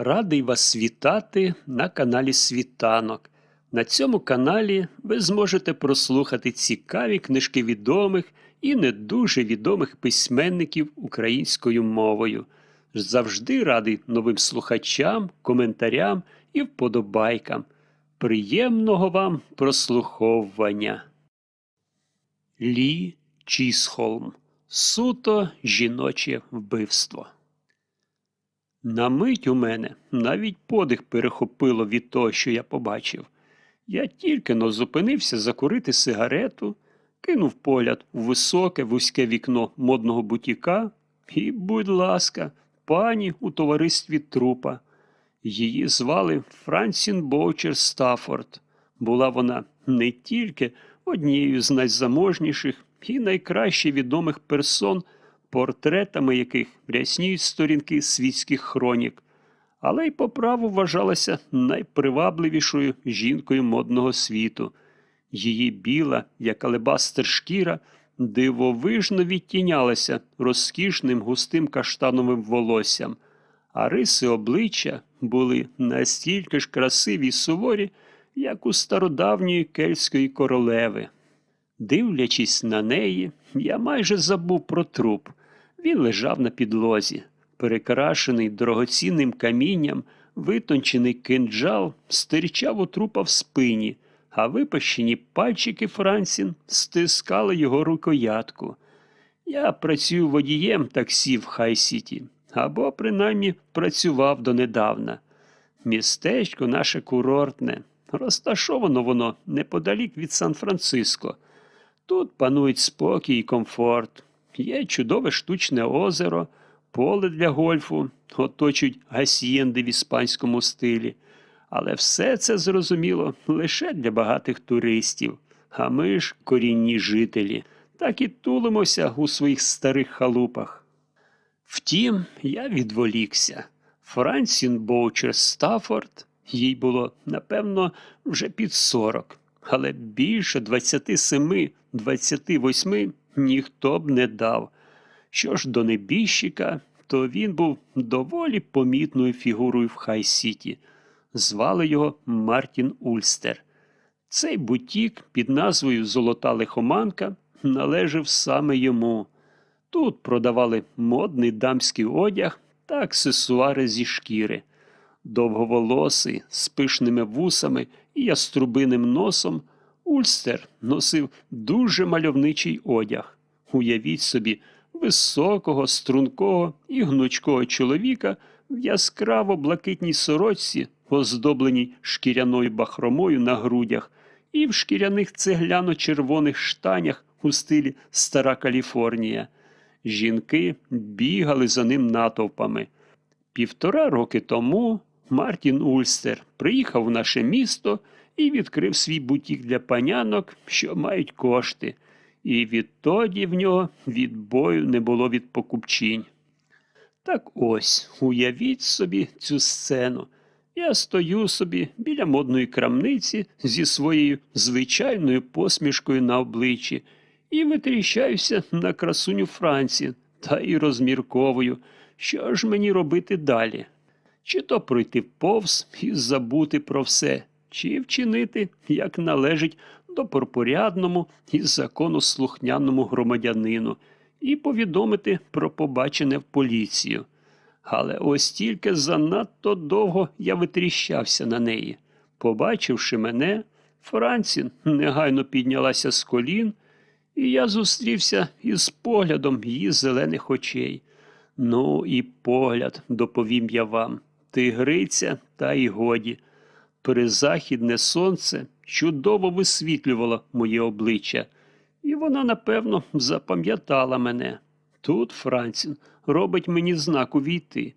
Радий вас вітати на каналі Світанок. На цьому каналі ви зможете прослухати цікаві книжки відомих і не дуже відомих письменників українською мовою. Завжди радий новим слухачам, коментарям і вподобайкам. Приємного вам прослуховування. Лі Чісхолм. Суто жіноче вбивство. На мить у мене навіть подих перехопило від того, що я побачив. Я тільки но зупинився закурити сигарету, кинув погляд у високе вузьке вікно модного бутіка і, будь ласка, пані у товаристві трупа. Її звали Франсін Боучер Стаффорд. Була вона не тільки однією з найзаможніших і найкраще відомих персон, портретами яких рясніють сторінки світських хронік, але й по праву вважалася найпривабливішою жінкою модного світу. Її біла, як алебастер шкіра, дивовижно відтінялася розкішним густим каштановим волоссям, а риси обличчя були настільки ж красиві й суворі, як у стародавньої кельтської королеви. Дивлячись на неї, я майже забув про труп. Він лежав на підлозі, перекрашений дорогоцінним камінням, витончений кинджал стирчав у трупа в спині, а випащені пальчики Франсін стискали його рукоятку. Я працюю водієм таксі в Хай-Сіті, або принаймні працював донедавна. Містечко наше курортне, розташовано воно неподалік від Сан-Франциско. Тут панують спокій і комфорт. Є чудове штучне озеро, поле для гольфу, оточують гасьєнди в іспанському стилі. Але все це зрозуміло лише для багатих туристів. А ми ж корінні жителі, так і тулимося у своїх старих халупах. Втім, я відволікся. Франсін Боучер Стаффорд, їй було, напевно, вже під сорок, але більше 27-28 ніхто б не дав. Що ж до небіжчика, то він був доволі помітною фігурою в Хай-Сіті. Звали його Мартін Ульстер. Цей бутік під назвою Золота лихоманка належав саме йому. Тут продавали модний дамський одяг та аксесуари зі шкіри. Довговолосий, з пишними вусами і яструбиним носом, Ульстер носив дуже мальовничий одяг. Уявіть собі, високого, стрункого і гнучкого чоловіка в яскраво блакитній сорочці, оздобленій шкіряною бахромою на грудях, і в шкіряних цегляно-червоних штанях у стилі Стара Каліфорнія. Жінки бігали за ним натовпами. Півтора роки тому Мартін Ульстер приїхав в наше місто і відкрив свій бутік для панянок, що мають кошти, і відтоді в нього відбою не було від покупчинь. Так ось, уявіть собі цю сцену. Я стою собі біля модної крамниці зі своєю звичайною посмішкою на обличчі і витріщаюся на красуню Франці та і розмірковую, що ж мені робити далі. Чи то пройти повз і забути про все, чи вчинити, як належить до добропорядному і законослухняному громадянину, і повідомити про побачене в поліцію. Але ось тільки занадто довго я витріщався на неї. Побачивши мене, Францін негайно піднялася з колін, і я зустрівся із поглядом її зелених очей. Ну і погляд, доповім я вам, тигриця та й годі. Перезахідне сонце чудово висвітлювало моє обличчя, і вона, напевно, запам'ятала мене. Тут Францін робить мені знак увійти.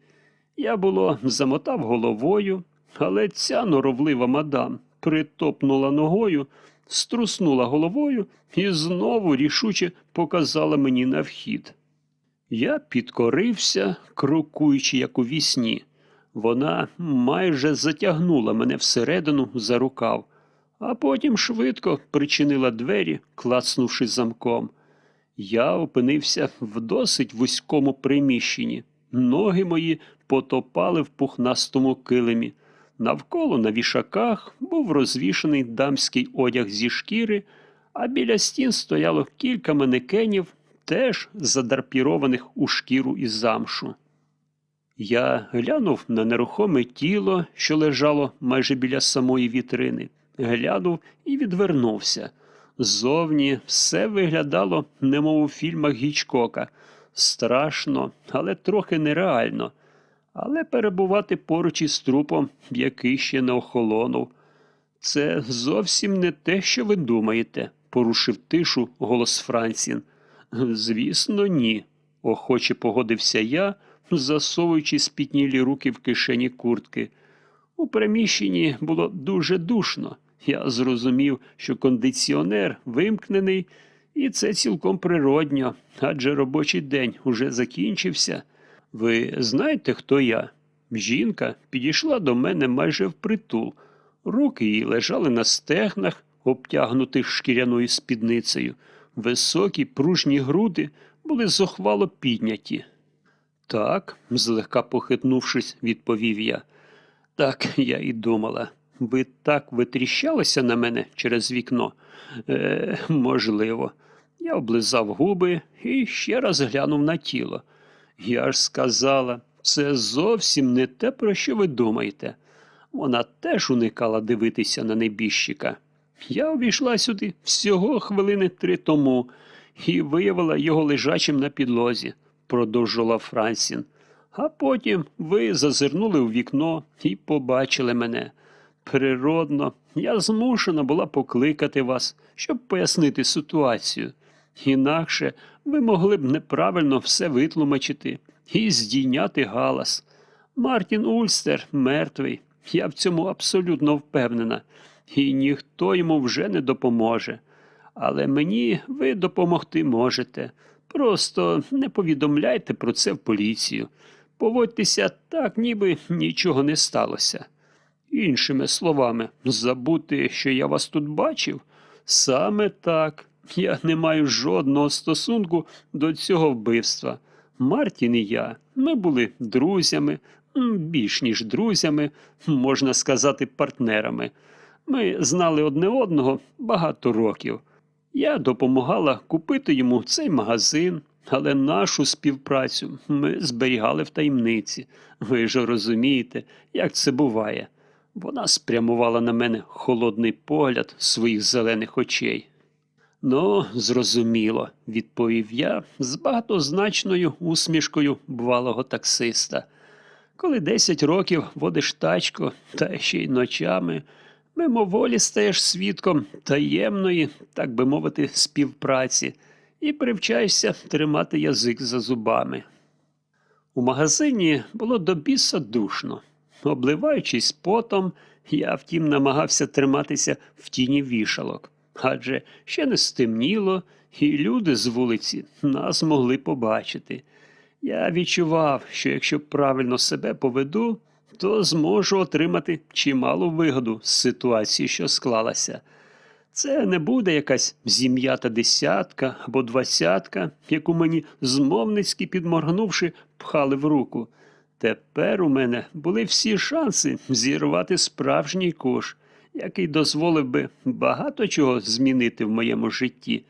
Я було замотав головою, але ця норовлива мадам притопнула ногою, струснула головою і знову рішуче показала мені на вхід. Я підкорився, крокуючи, як у вісні. Вона майже затягнула мене всередину за рукав, а потім швидко причинила двері, клацнувши замком. Я опинився в досить вузькому приміщенні. ноги мої потопали в пухнастому килимі. Навколо на вішаках був розвішаний дамський одяг зі шкіри, а біля стін стояло кілька манекенів, теж задарпірованих у шкіру і замшу. Я глянув на нерухоме тіло, що лежало майже біля самої вітрини, глянув і відвернувся. Ззовні все виглядало, немов у фільмах Гічкока. Страшно, але трохи нереально. Але перебувати поруч із трупом, який ще не охолонув. Це зовсім не те, що ви думаєте, порушив тишу голос Франсін. Звісно, ні, охоче погодився я, засовуючи спітнілі руки в кишені куртки. У приміщенні було дуже душно. Я зрозумів, що кондиціонер вимкнений, і це цілком природньо, адже робочий день уже закінчився. Ви знаєте, хто я? Жінка підійшла до мене майже впритул. Руки її лежали на стегнах, обтягнутих шкіряною спідницею. Високі пружні груди були зухвало підняті. Так, злегка похитнувшись, відповів я. Так, я і думала. Ви так витріщалися на мене через вікно? Е, можливо. Я облизав губи і ще раз глянув на тіло. Я ж сказала, це зовсім не те, про що ви думаєте. Вона теж уникала дивитися на небіжчика. Я увійшла сюди всього хвилини три тому і виявила його лежачим на підлозі, продовжувала Франсін. А потім ви зазирнули у вікно і побачили мене. Природно, я змушена була покликати вас, щоб пояснити ситуацію. Інакше ви могли б неправильно все витлумачити і здійняти галас. Мартін Ульстер мертвий, я в цьому абсолютно впевнена, і ніхто йому вже не допоможе. Але мені ви допомогти можете. Просто не повідомляйте про це в поліцію. Поводьтеся так, ніби нічого не сталося. Іншими словами, забути, що я вас тут бачив? Саме так. Я не маю жодного стосунку до цього вбивства. Мартін і я, ми були друзями, більш ніж друзями, можна сказати, партнерами. Ми знали одне одного багато років. Я допомагала купити йому цей магазин, але нашу співпрацю ми зберігали в таємниці. Ви ж розумієте, як це буває. Вона спрямувала на мене холодний погляд своїх зелених очей. Ну, зрозуміло, відповів я з багатозначною усмішкою бувалого таксиста. Коли десять років водиш тачку, та ще й ночами, мимоволі стаєш свідком таємної, так би мовити, співпраці, і привчаєшся тримати язик за зубами. У магазині було до біса душно. Обливаючись потом, я втім намагався триматися в тіні вішалок, адже ще не стемніло, і люди з вулиці нас могли побачити. Я відчував, що якщо правильно себе поведу, то зможу отримати чималу вигоду з ситуації, що склалася. Це не буде якась зім'ята десятка або двадцятка, яку мені змовницьки підморгнувши, пхали в руку. Тепер у мене були всі шанси зірвати справжній кош, який дозволив би багато чого змінити в моєму житті.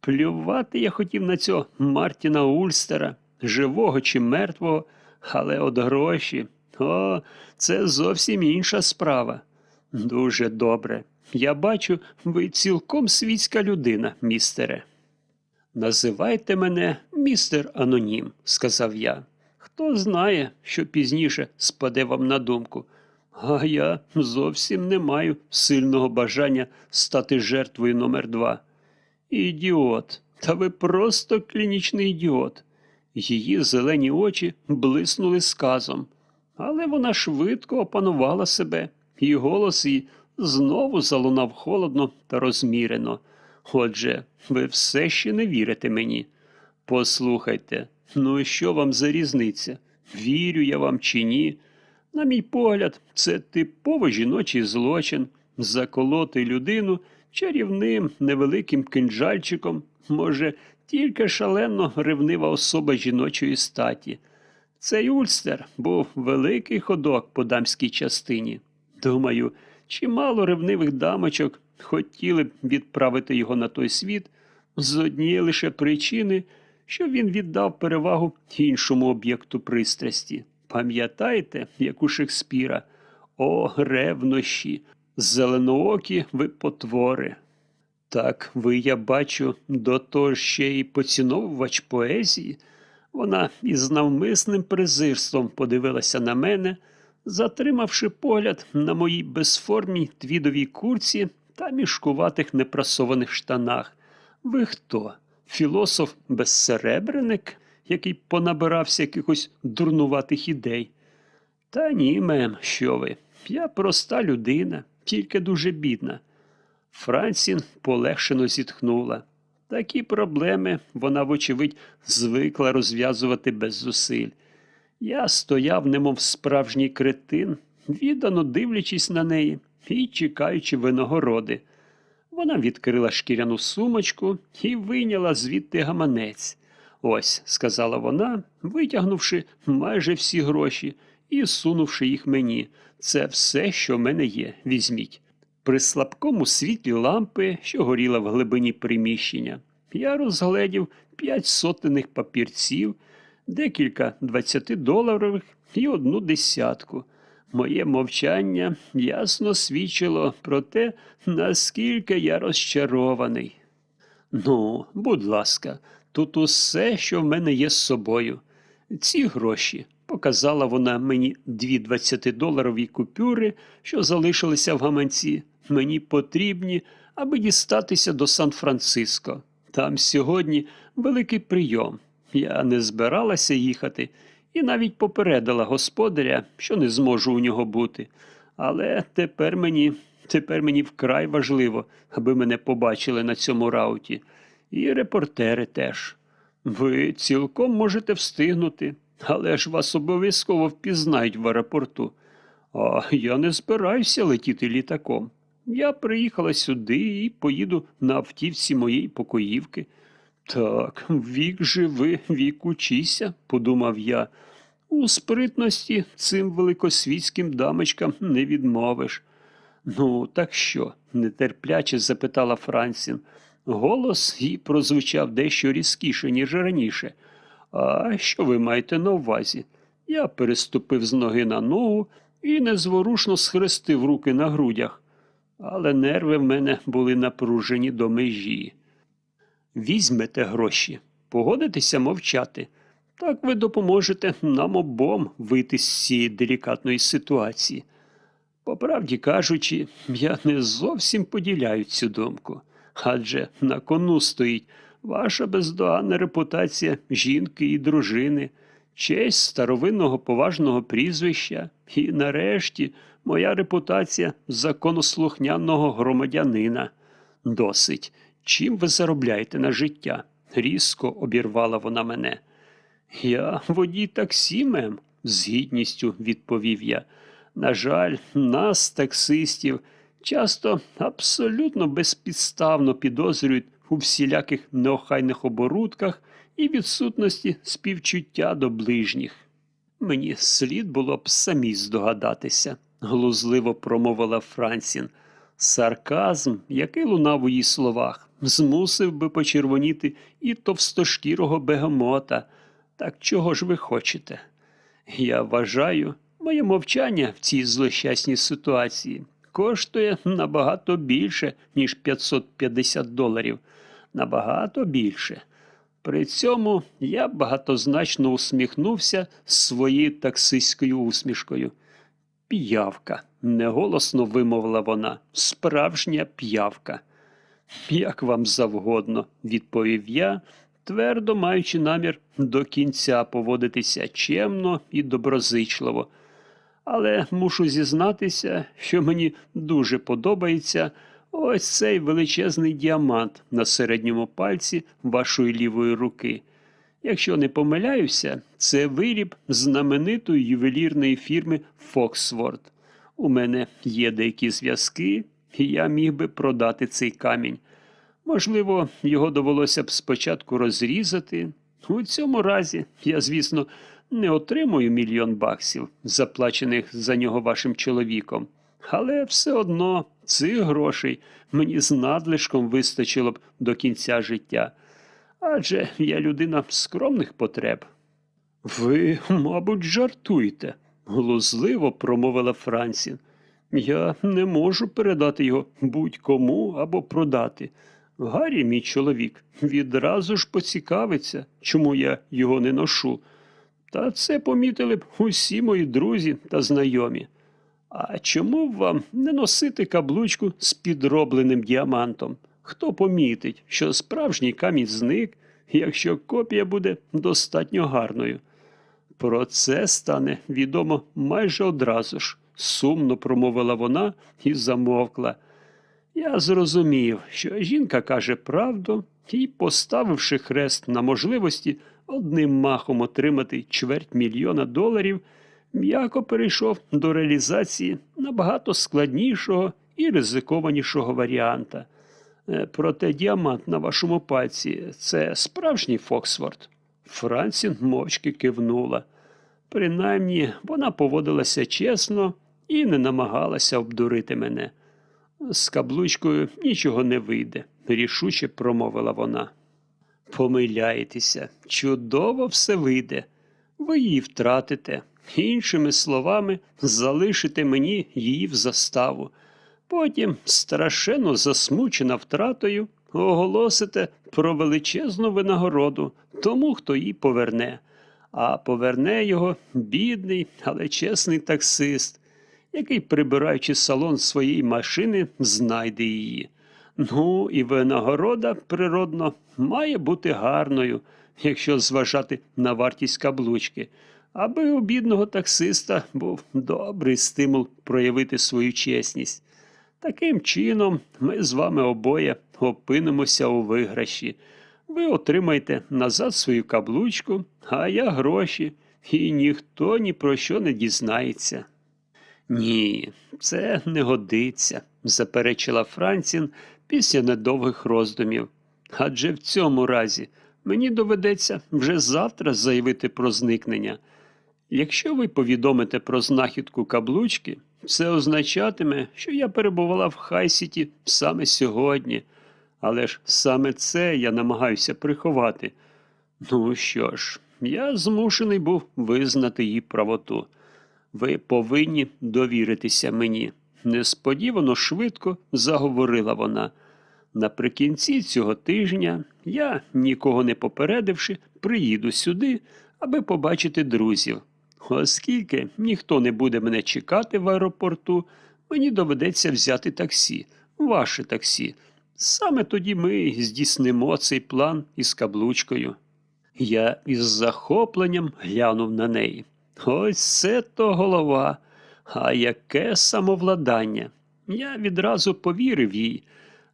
Плювати я хотів на цього Мартіна Ульстера, живого чи мертвого, але от гроші. О, це зовсім інша справа. Дуже добре. Я бачу, ви цілком світська людина, містере. Називайте мене містер Анонім, сказав я. Хто знає, що пізніше спаде вам на думку. А я зовсім не маю сильного бажання стати жертвою номер два. Ідіот, та ви просто клінічний ідіот. Її зелені очі блиснули сказом, але вона швидко опанувала себе, і голос її знову залунав холодно та розмірено. Отже, ви все ще не вірите мені. Послухайте, ну і що вам за різниця? Вірю я вам чи ні? На мій погляд, це типово жіночий злочин заколоти людину чарівним невеликим кинджальчиком, може, тільки шалено ревнива особа жіночої статі. Цей Ульстер був великий ходок по дамській частині. Думаю, чимало ревнивих дамочок хотіли б відправити його на той світ з однієї лише причини, що він віддав перевагу іншому об'єкту пристрасті. Пам'ятаєте, як у Шекспіра? О, ревнощі, зеленоокі ви потвори. Так, ви, я бачу, до того ще й поціновувач поезії. Вона із навмисним презирством подивилася на мене, затримавши погляд на моїй безформній твідовій курці та мішкуватих непрасованих штанах. Ви хто? Філософ безсеребреник, який понабирався якихось дурнуватих ідей? Та ні, мем, що ви? Я проста людина, тільки дуже бідна. Франсін полегшено зітхнула. Такі проблеми вона, вочевидь, звикла розв'язувати без зусиль. Я стояв, немов справжній кретин, віддано дивлячись на неї і чекаючи винагороди. Вона відкрила шкіряну сумочку і вийняла звідти гаманець. Ось, сказала вона, витягнувши майже всі гроші і сунувши їх мені. Це все, що в мене є. Візьміть. При слабкому світлі лампи, що горіла в глибині приміщення, я розгледів п'ять сотенних папірців, декілька двадцятидоларових і одну десятку. Моє мовчання ясно свідчило про те, наскільки я розчарований. Ну, будь ласка, тут усе, що в мене є з собою. Ці гроші, показала вона мені дві двадцятидоларові купюри, що залишилися в гаманці, мені потрібні, аби дістатися до Сан-Франциско. Там сьогодні великий прийом. Я не збиралася їхати і навіть попередила господаря, що не зможу у нього бути. Але тепер мені, тепер мені вкрай важливо, аби мене побачили на цьому рауті. І репортери теж. Ви цілком можете встигнути, але ж вас обов'язково впізнають в аеропорту. А я не збираюся летіти літаком. Я приїхала сюди і поїду на автівці моєї покоївки. Так, вік живи, вік учися, подумав я. У спритності цим великосвітським дамочкам не відмовиш. Ну, так що? нетерпляче запитала Франсін. Голос їй прозвучав дещо різкіше, ніж раніше. А що ви маєте на увазі? Я переступив з ноги на ногу і незворушно схрестив руки на грудях, але нерви в мене були напружені до межі. Візьмете гроші, погодитеся мовчати. Так ви допоможете нам обом вийти з цієї делікатної ситуації. По правді кажучи, я не зовсім поділяю цю думку, адже на кону стоїть ваша бездоганна репутація жінки і дружини, честь старовинного поважного прізвища і, нарешті, моя репутація законослухняного громадянина. Досить. Чим ви заробляєте на життя? різко обірвала вона мене. Я водій таксі, мем, з гідністю відповів я. На жаль, нас, таксистів, часто абсолютно безпідставно підозрюють у всіляких неохайних оборудках і відсутності співчуття до ближніх. Мені слід було б самі здогадатися, глузливо промовила Франсін. Сарказм, який лунав у її словах, змусив би почервоніти і товстошкірого бегемота. Так чого ж ви хочете? Я вважаю, моє мовчання в цій злощасній ситуації коштує набагато більше, ніж 550 доларів. Набагато більше. При цьому я багатозначно усміхнувся своєю таксистською усмішкою. П'явка, неголосно вимовила вона, справжня п'явка. Як вам завгодно, відповів я, твердо маючи намір до кінця поводитися чемно і доброзичливо. Але мушу зізнатися, що мені дуже подобається ось цей величезний діамант на середньому пальці вашої лівої руки. Якщо не помиляюся, це виріб знаменитої ювелірної фірми Фоксворд. У мене є деякі зв'язки, і я міг би продати цей камінь. Можливо, його довелося б спочатку розрізати. У цьому разі я, звісно, не отримую мільйон баксів, заплачених за нього вашим чоловіком. Але все одно цих грошей мені з надлишком вистачило б до кінця життя. Адже я людина скромних потреб. Ви, мабуть, жартуєте, глузливо промовила Франсін. Я не можу передати його будь-кому або продати. Гаррі, мій чоловік, відразу ж поцікавиться, чому я його не ношу. Та це помітили б усі мої друзі та знайомі. А чому б вам не носити каблучку з підробленим діамантом? Хто помітить, що справжній камінь зник, якщо копія буде достатньо гарною? Про це стане відомо майже одразу ж, сумно промовила вона і замовкла. Я зрозумів, що жінка каже правду і, поставивши хрест на можливості одним махом отримати чверть мільйона доларів, м'яко перейшов до реалізації набагато складнішого і ризикованішого варіанта. Е, Проте діамант на вашому пальці це справжній Фоксфорд. Франсін мовчки кивнула. Принаймні, вона поводилася чесно і не намагалася обдурити мене. З каблучкою нічого не вийде, рішуче промовила вона. Помиляєтеся, чудово все вийде. Ви її втратите, іншими словами, залишите мені її в заставу. Потім, страшенно засмучена втратою, оголосите про величезну винагороду тому, хто її поверне. А поверне його бідний, але чесний таксист, який, прибираючи салон своєї машини, знайде її. Ну, і винагорода, природно, має бути гарною, якщо зважати на вартість каблучки, аби у бідного таксиста був добрий стимул проявити свою чесність. Таким чином, ми з вами обоє опинимося у виграші. Ви отримаєте назад свою каблучку, а я гроші, і ніхто ні про що не дізнається. Ні, це не годиться, заперечила Францін після недовгих роздумів. Адже в цьому разі мені доведеться вже завтра заявити про зникнення. Якщо ви повідомите про знахідку каблучки, це означатиме, що я перебувала в Хайсіті саме сьогодні. Але ж саме це я намагаюся приховати. Ну що ж, я змушений був визнати її правоту. Ви повинні довіритися мені. Несподівано швидко заговорила вона. Наприкінці цього тижня я, нікого не попередивши, приїду сюди, аби побачити друзів. Оскільки ніхто не буде мене чекати в аеропорту, мені доведеться взяти таксі, ваше таксі. Саме тоді ми здійснимо цей план із каблучкою. Я із захопленням глянув на неї. Ось це то голова. А яке самовладання. Я відразу повірив їй,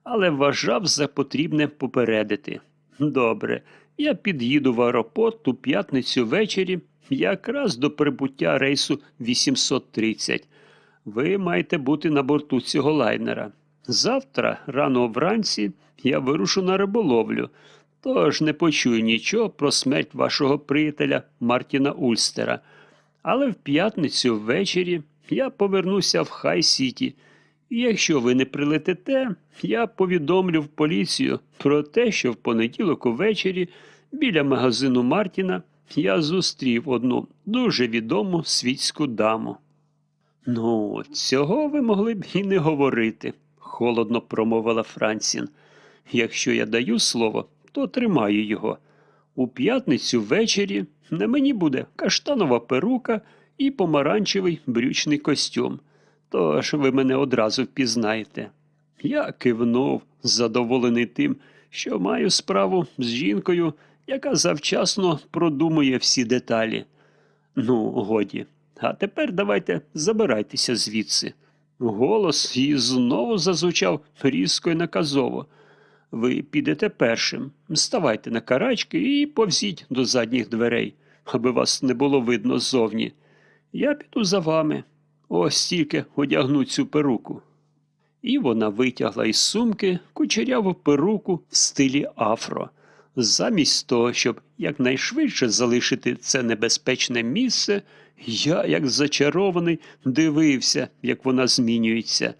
але вважав за потрібне попередити. Добре, я під'їду в аеропорт у п'ятницю ввечері, якраз до прибуття рейсу 830. Ви маєте бути на борту цього лайнера. Завтра, рано вранці, я вирушу на риболовлю, тож не почую нічого про смерть вашого приятеля Мартіна Ульстера. Але в п'ятницю ввечері я повернуся в Хай-Сіті. І якщо ви не прилетите, я повідомлю в поліцію про те, що в понеділок увечері біля магазину Мартіна я зустрів одну дуже відому світську даму. Ну, цього ви могли б і не говорити, холодно промовила Франсін. Якщо я даю слово, то тримаю його. У п'ятницю ввечері на мені буде каштанова перука і помаранчевий брючний костюм. Тож ви мене одразу впізнаєте. Я кивнув, задоволений тим, що маю справу з жінкою, яка завчасно продумує всі деталі. Ну, годі, а тепер давайте забирайтеся звідси. Голос її знову зазвучав різко й наказово. Ви підете першим, ставайте на карачки і повзіть до задніх дверей, аби вас не було видно ззовні. Я піду за вами. Ось тільки одягну цю перуку. І вона витягла із сумки кучеряву перуку в стилі афро. Замість того, щоб якнайшвидше залишити це небезпечне місце, я, як зачарований, дивився, як вона змінюється.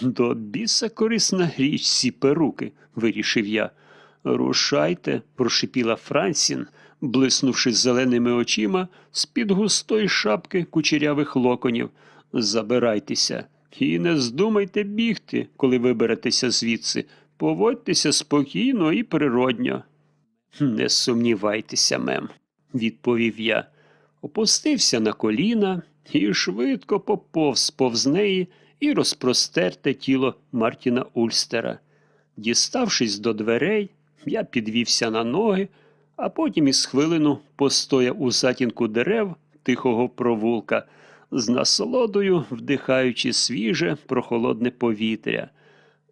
До біса корисна річ ці перуки, вирішив я. Рушайте, прошипіла Франсін, блиснувши зеленими очима з-під густої шапки кучерявих локонів. Забирайтеся. І не здумайте бігти, коли виберетеся звідси. Поводьтеся спокійно і природньо. Не сумнівайтеся, мем, відповів я. Опустився на коліна і швидко поповз повз неї і розпростерте тіло Мартіна Ульстера. Діставшись до дверей, я підвівся на ноги, а потім із хвилину постояв у затінку дерев тихого провулка, з насолодою вдихаючи свіже прохолодне повітря.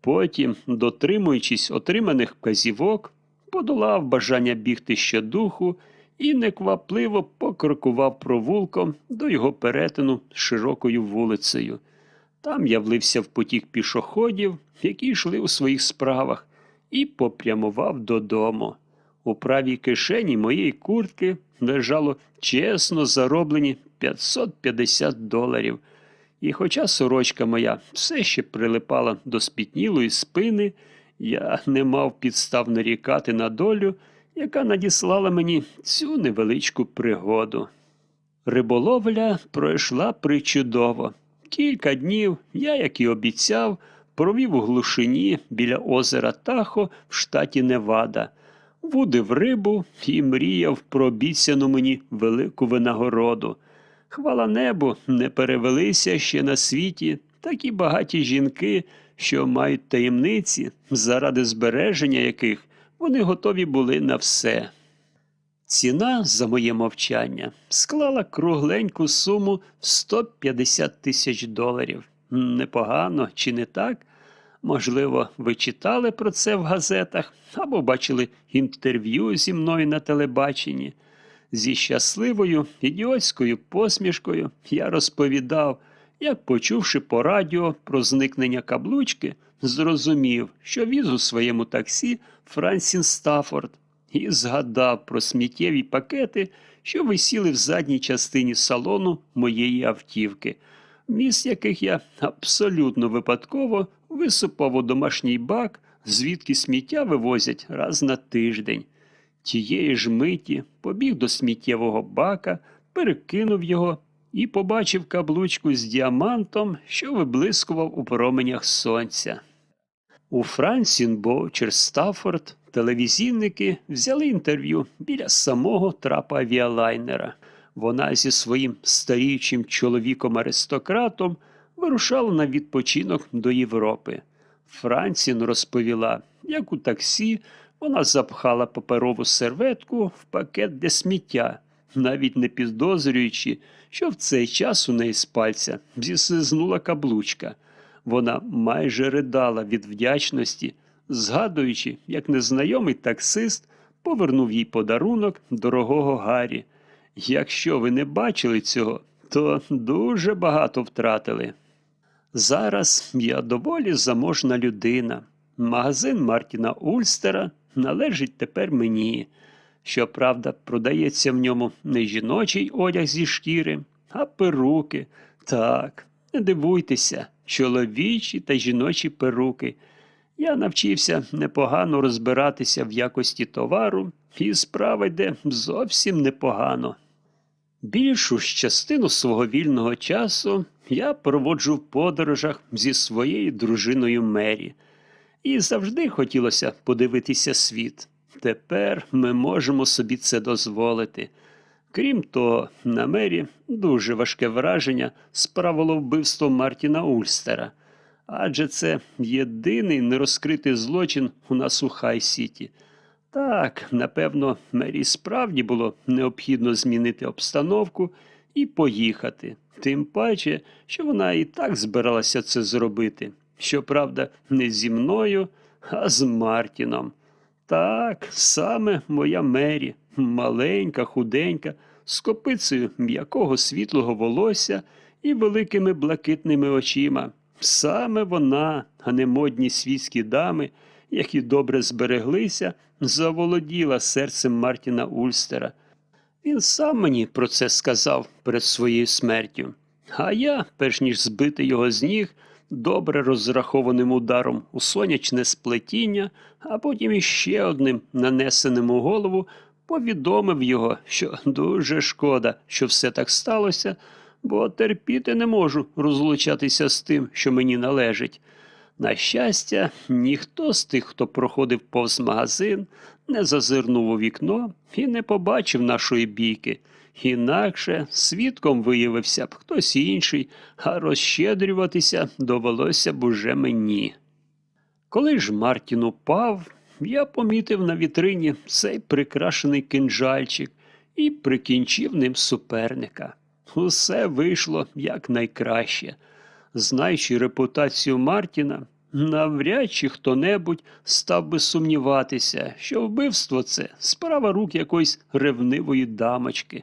Потім, дотримуючись отриманих вказівок, подолав бажання бігти щодуху і неквапливо покрокував провулком до його перетину широкою вулицею. Там я влився в потік пішоходів, які йшли у своїх справах, і попрямував додому. У правій кишені моєї куртки лежало чесно зароблені 550 доларів. І хоча сорочка моя все ще прилипала до спітнілої спини, я не мав підстав нарікати на долю, яка надіслала мені цю невеличку пригоду. Риболовля пройшла причудово. Кілька днів я, як і обіцяв, провів у глушині біля озера Тахо в штаті Невада, вудив рибу і мріяв про обіцяну мені велику винагороду. Хвала небу, не перевелися ще на світі такі багаті жінки, що мають таємниці, заради збереження яких вони готові були на все. Ціна за моє мовчання склала кругленьку суму в 150 тисяч доларів. Непогано, чи не так? Можливо, ви читали про це в газетах або бачили інтерв'ю зі мною на телебаченні. Зі щасливою ідіотською посмішкою я розповідав, як, почувши по радіо про зникнення каблучки, зрозумів, що віз у своєму таксі Франсін Стаффорд і згадав про сміттєві пакети, що висіли в задній частині салону моєї автівки, міст яких я абсолютно випадково висипав у домашній бак, звідки сміття вивозять раз на тиждень. Тієї ж миті побіг до сміттєвого бака, перекинув його і побачив каблучку з діамантом, що виблискував у променях сонця. У Франсін Боучер Стаффорд телевізійники взяли інтерв'ю біля самого трапа авіалайнера. Вона зі своїм старіючим чоловіком-аристократом вирушала на відпочинок до Європи. Франсін розповіла, як у таксі вона запхала паперову серветку в пакет для сміття, навіть не підозрюючи, що в цей час у неї з пальця зіслизнула каблучка. Вона майже ридала від вдячності, згадуючи, як незнайомий таксист повернув їй подарунок дорогого Гаррі. Якщо ви не бачили цього, то дуже багато втратили. Зараз я доволі заможна людина. Магазин Мартіна Ульстера належить тепер мені. Щоправда, продається в ньому не жіночий одяг зі шкіри, а перуки. Так, не дивуйтеся, чоловічі та жіночі перуки. Я навчився непогано розбиратися в якості товару, і справа йде зовсім непогано. Більшу частину свого вільного часу я проводжу в подорожах зі своєю дружиною Мері. І завжди хотілося подивитися світ. Тепер ми можемо собі це дозволити. Крім того, на мері дуже важке враження справило вбивство Мартіна Ульстера, адже це єдиний нерозкритий злочин у нас у Хай-Сіті. Так, напевно, мері справді було необхідно змінити обстановку і поїхати, тим паче, що вона і так збиралася це зробити. Щоправда, не зі мною, а з Мартіном. Так, саме моя Мері, маленька, худенька, з копицею м'якого світлого волосся і великими блакитними очима. Саме вона, а не модні світські дами, які добре збереглися, заволоділа серцем Мартіна Ульстера. Він сам мені про це сказав перед своєю смертю. А я, перш ніж збити його з ніг, добре розрахованим ударом у сонячне сплетіння, а потім іще одним нанесеним у голову, повідомив його, що дуже шкода, що все так сталося, бо терпіти не можу розлучатися з тим, що мені належить. На щастя, ніхто з тих, хто проходив повз магазин, не зазирнув у вікно і не побачив нашої бійки. Інакше свідком виявився б хтось інший, а розщедрюватися довелося б уже мені. Коли ж Мартін упав, я помітив на вітрині цей прикрашений кинджальчик і прикінчив ним суперника. Усе вийшло якнайкраще. Знаючи репутацію Мартіна, навряд чи хто-небудь став би сумніватися, що вбивство це справа рук якоїсь ревнивої дамочки.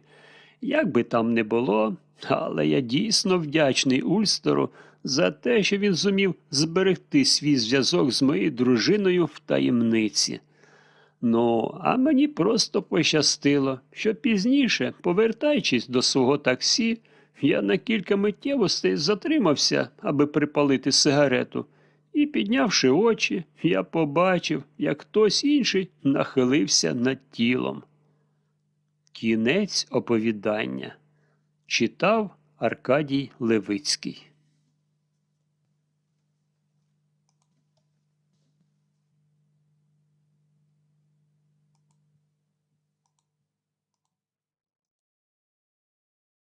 Як би там не було, але я дійсно вдячний Ульстеру за те, що він зумів зберегти свій зв'язок з моєю дружиною в таємниці. Ну, а мені просто пощастило, що пізніше, повертаючись до свого таксі, я на кілька миттєвостей затримався, аби припалити сигарету, і, піднявши очі, я побачив, як хтось інший нахилився над тілом. Кінець оповідання читав Аркадій Левицький